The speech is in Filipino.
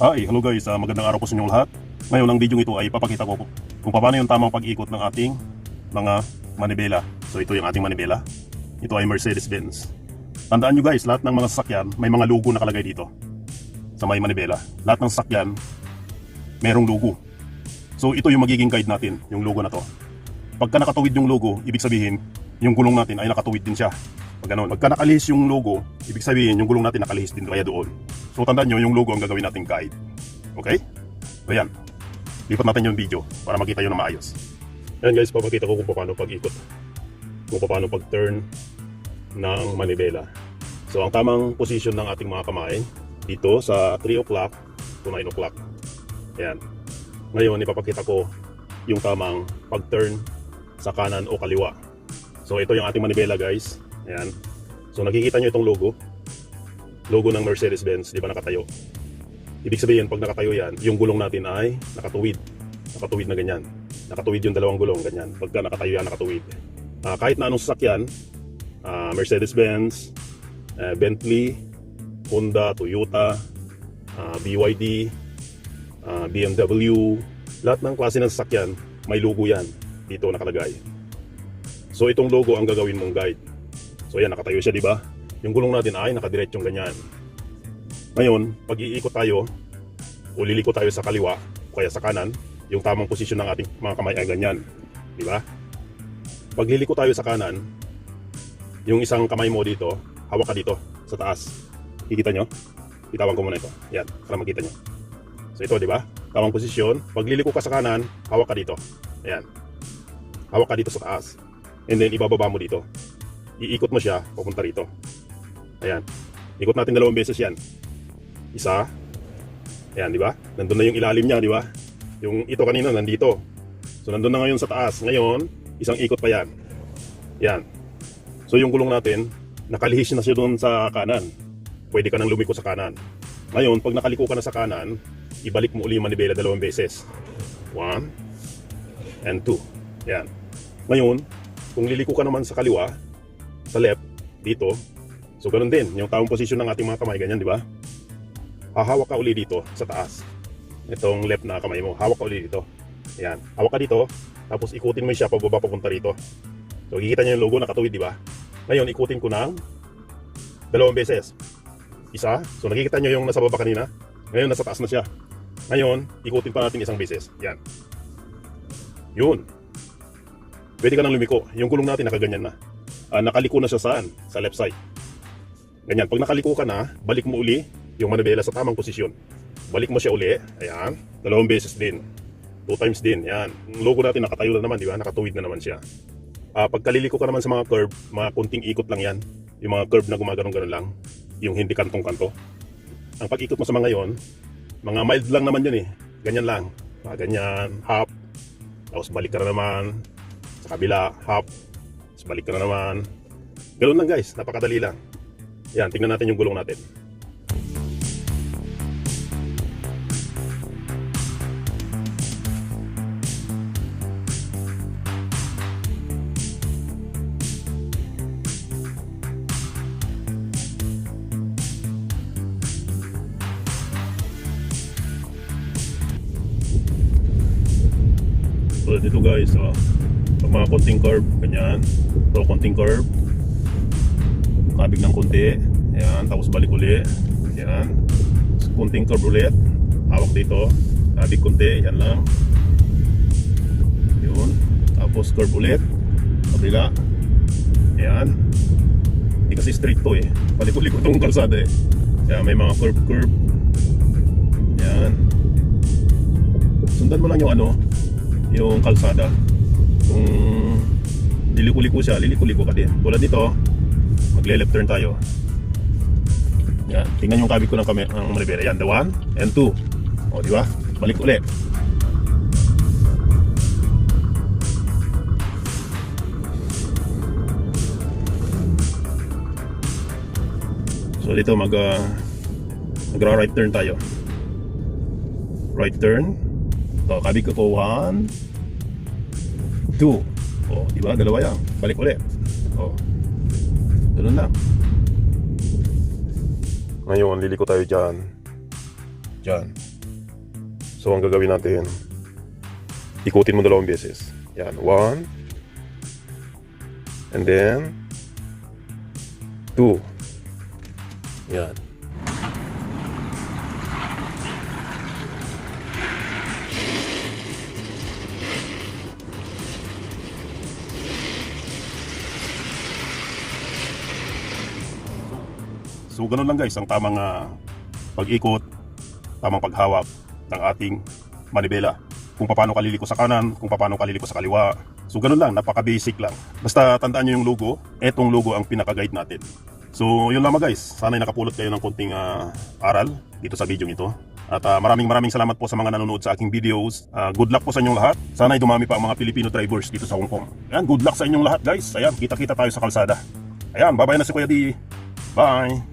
Hi, hello guys, Ah, magandang araw po sa inyong lahat. Ngayon ang video ito ay papakita ko kung paano yung tamang pag-ikot ng ating mga manibela. So ito yung ating manibela. Ito ay Mercedes-Benz. Tandaan nyo guys, lahat ng mga sasakyan may mga logo nakalagay dito sa may manibela. Lahat ng sasakyan merong logo. So ito yung magiging guide natin, yung logo na to. Pagka nakatuwid yung logo, ibig sabihin yung gulong natin ay nakatuwid din siya. Pag ganun. Pagka nakalihis yung logo, ibig sabihin yung gulong natin nakalihis din kaya doon. So tandaan nyo, yung logo ang gagawin nating guide. Okay? So yan. Lipat natin yung video para makita nyo na maayos. Yan guys, papakita ko kung paano pag-ikot. Kung paano pag-turn ng manibela. So ang tamang position ng ating mga kamay dito sa 3 o'clock to 9 o'clock. Yan. Ngayon, ipapakita ko yung tamang pag-turn sa kanan o kaliwa. So ito yung ating manibela guys. Ayan. So nakikita nyo itong logo. Logo ng Mercedes-Benz, di ba nakatayo? Ibig sabihin, pag nakatayo yan, yung gulong natin ay nakatuwid. Nakatuwid na ganyan. Nakatuwid yung dalawang gulong, ganyan. Pagka nakatayo yan, nakatuwid. Ah, kahit na anong sasakyan, ah, Mercedes-Benz, eh, Bentley, Honda, Toyota, ah, BYD, ah, BMW, lahat ng klase ng sasakyan, may logo yan. Dito nakalagay. So itong logo ang gagawin mong guide. So yan, nakatayo siya, di ba? Yung gulong natin ay nakadiretsyong ganyan. Ngayon, pag iikot tayo, o liliko tayo sa kaliwa, o kaya sa kanan, yung tamang posisyon ng ating mga kamay ay ganyan. Di ba? Pag liliko tayo sa kanan, yung isang kamay mo dito, hawak ka dito, sa taas. Kikita nyo? Itawan ko muna ito. Yan, para makita nyo. So ito, di ba? Tamang posisyon. Pag liliko ka sa kanan, hawak ka dito. Ayan. Hawak ka dito sa taas. And then, ibababa mo dito. Iikot mo siya, papunta rito. Ayan. Ikot natin dalawang beses yan. Isa. Ayan, di ba? Nandun na yung ilalim niya, di ba? Yung ito kanina, nandito. So, nandun na ngayon sa taas. Ngayon, isang ikot pa yan. Yan. So, yung gulong natin, nakalihis na siya doon sa kanan. Pwede ka nang lumiko sa kanan. Ngayon, pag nakaliko ka na sa kanan, ibalik mo uli yung manibela dalawang beses. One, and two. Yan. Ngayon, kung liliko ka naman sa kaliwa, sa left, dito, so ganun din, yung tamang posisyon ng ating mga kamay, ganyan, di ba? Hahawak ka uli dito, sa taas. Itong left na kamay mo, hawak ka uli dito. Yan, hawak ka dito, tapos ikutin mo siya pababa papunta rito. So, kikita niyo yung logo, nakatuwid, di ba? Ngayon, ikutin ko ng dalawang beses. Isa, so nakikita niyo yung nasa baba kanina, ngayon nasa taas na siya. Ngayon, ikutin pa natin isang beses. Yan. Yun. Pwede ka nang lumiko. Yung gulong natin nakaganyan na. Ah, nakaliko na siya saan? Sa left side. Ganyan. Pag nakaliko ka na, balik mo uli yung manibela sa tamang posisyon. Balik mo siya uli. Ayan. Dalawang beses din. Two times din. Yan. Yung logo natin nakatayo na naman, di ba? Nakatuwid na naman siya. Ah, pag kaliliko ka naman sa mga curve, mga kunting ikot lang yan. Yung mga curve na gumagano'n-ganon lang. Yung hindi kantong-kanto. Ang pag-ikot mo sa mga yon, mga mild lang naman yun eh. Ganyan lang. Mga ganyan, hop. Tapos balik ka na naman. Sa kabila, hop. Tapos balik ka na naman. Ganun lang guys, napakadali lang. Yan, tingnan natin yung gulong natin. So dito guys, oh, mga konting curve, ganyan. Ito, konting curve. Kabig ng konti. Ayan, tapos balik uli. Tapos konting curve ulit. Hawak dito. Kabig konti, yan lang. Yun. Tapos curve ulit. Kabila. Ayan. Hindi kasi straight to eh. Palikot-likot tong kalsada eh. Kaya may mga curve-curve. Ayan. Sundan mo lang yung ano, yung kalsada. Kung liliko-liko siya, liliko-liko ka din. Tulad nito, magle-left turn tayo. Yan, tingnan yung kabig ko ng, kami, ng manibela. Yan, the one and two. O, di ba? Balik ulit. So dito mag uh, magra right turn tayo. Right turn. So, kabig ko ko 1 2 Oh, di ba? Dalawa yan. Balik ulit. Oh. Ganun lang. Ngayon, liliko tayo dyan. Diyan. So, ang gagawin natin, ikutin mo dalawang beses. Yan, one. And then, two. Yan. So ganun lang guys, ang tamang ah, pag-ikot, tamang paghawak ng ating manibela. Kung paano kaliliko sa kanan, kung paano kaliliko sa kaliwa. So ganun lang, napaka-basic lang. Basta tandaan nyo yung logo, etong logo ang pinaka-guide natin. So yun lamang guys, sana'y nakapulot kayo ng konting ah, aral dito sa video ito. At ah, maraming maraming salamat po sa mga nanonood sa aking videos. Ah, good luck po sa inyong lahat. Sana'y dumami pa ang mga Filipino drivers dito sa Hong Kong. Ayan, good luck sa inyong lahat guys. Ayan, kita-kita tayo sa kalsada. Ayan, babay na si Kuya D. Bye!